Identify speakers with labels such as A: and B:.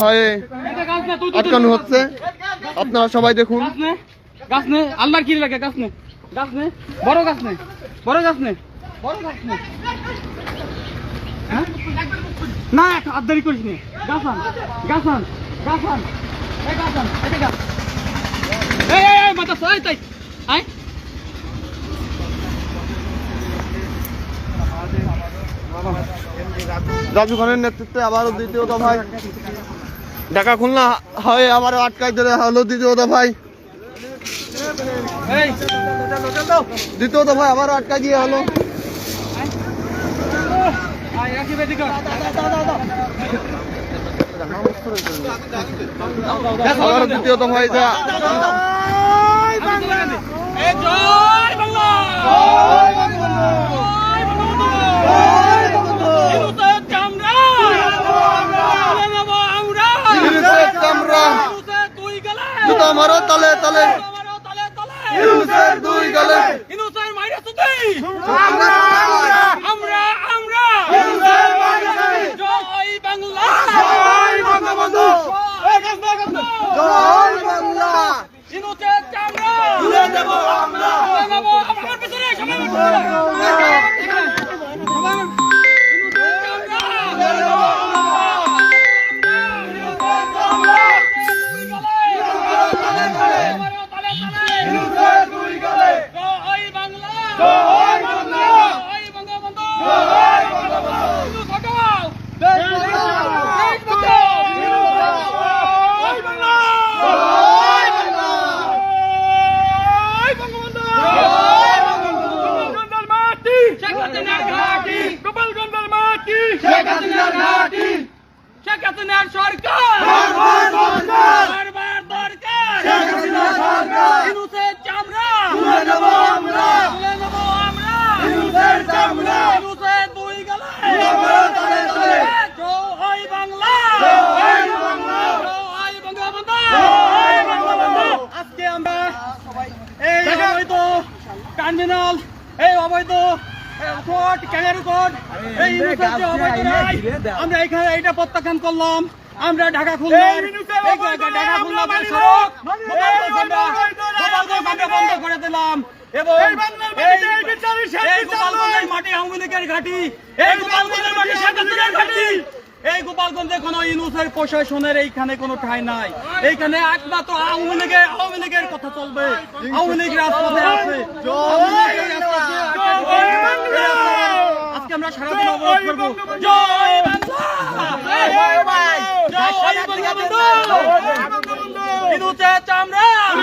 A: হয়ে। আটকানো হচ্ছে। আপনারা সবাই দেখুন।
B: গাছ নে আল্লাহর কি লাগে গাছ নে গাছ নে বড় গাছ নে বড় গাছ নে বড় গাছ নে। হ্যাঁ? না আদারি করিস নে। গাছ আন গাছ আন গাছ আন। এই গাছ আন এটা গাছ। এই এই এই মাথা সই তাই। আই
A: রাজু খানের নেতৃত্বে আবারও দ্বিতীয় দফায় ঢাকা খুলনা। হয় আবারও আটকাই দিলে হলো দ্বিতীয় দফায় দ্বিতীয় দফায় আবারও আটকা দিয়ে হলো। দ্বিতীয় দফায় যা
B: এই জয় বাংলা জয় বঙ্গবন্ধু ইনুসের চামড়া তুলে নেব আমরা
A: ইউনুসের চামড়া
B: ইনুসের দুই গেলে
A: জুতা মারো তলে তলে।
B: আমারও তলে তলে।
A: দুই গলে।
B: মাইরে সুতি শেখ হাসিনার সরকার! বারবার দরকার! শেখ হাসিনার সরকার! ইনুসের চামড়া! তুলে নেব আমরা! তুলে নেব আমরা! ইনুসের চামড়া! ইনুসের দুই গলা তলে তলে! জয় বাংলা! জয় বাংলা! জয় বঙ্গবন্ধু! জয় বঙ্গবন্ধু! আজকে আমরা এই অবৈধ টার্মিনাল এই অবৈধ কোর্ট ক্যানারি কোর্ট এই ইউনিভার্সিটি অবৈধ রায় আমরা এখানে এটা প্রত্যাখ্যান করলাম। আমরা ঢাকা খুলনা ঢাকা খুলনা সড়ক বন্ধ করে দিলাম। এবং এই এই গোপালগঞ্জের মাটি আওয়ামী লীগের ঘাঁটি এই গোপালগঞ্জের মাটি শেখ হাসিনার এই গোপালগঞ্জে কোনো ইনুসের প্রশাসনের এইখানে কোনো ঠাঁই নাই। এইখানে একমাত্র আওয়ামী লীগের আওয়ামী লীগের কথা চলবে। আওয়ামী লীগ রাজপথে আছে। আজকে আমরা সারাদিন অবরোধ করব। জয় বঙ্গবন্ধু ইনুসের চামড়া তুলে নেব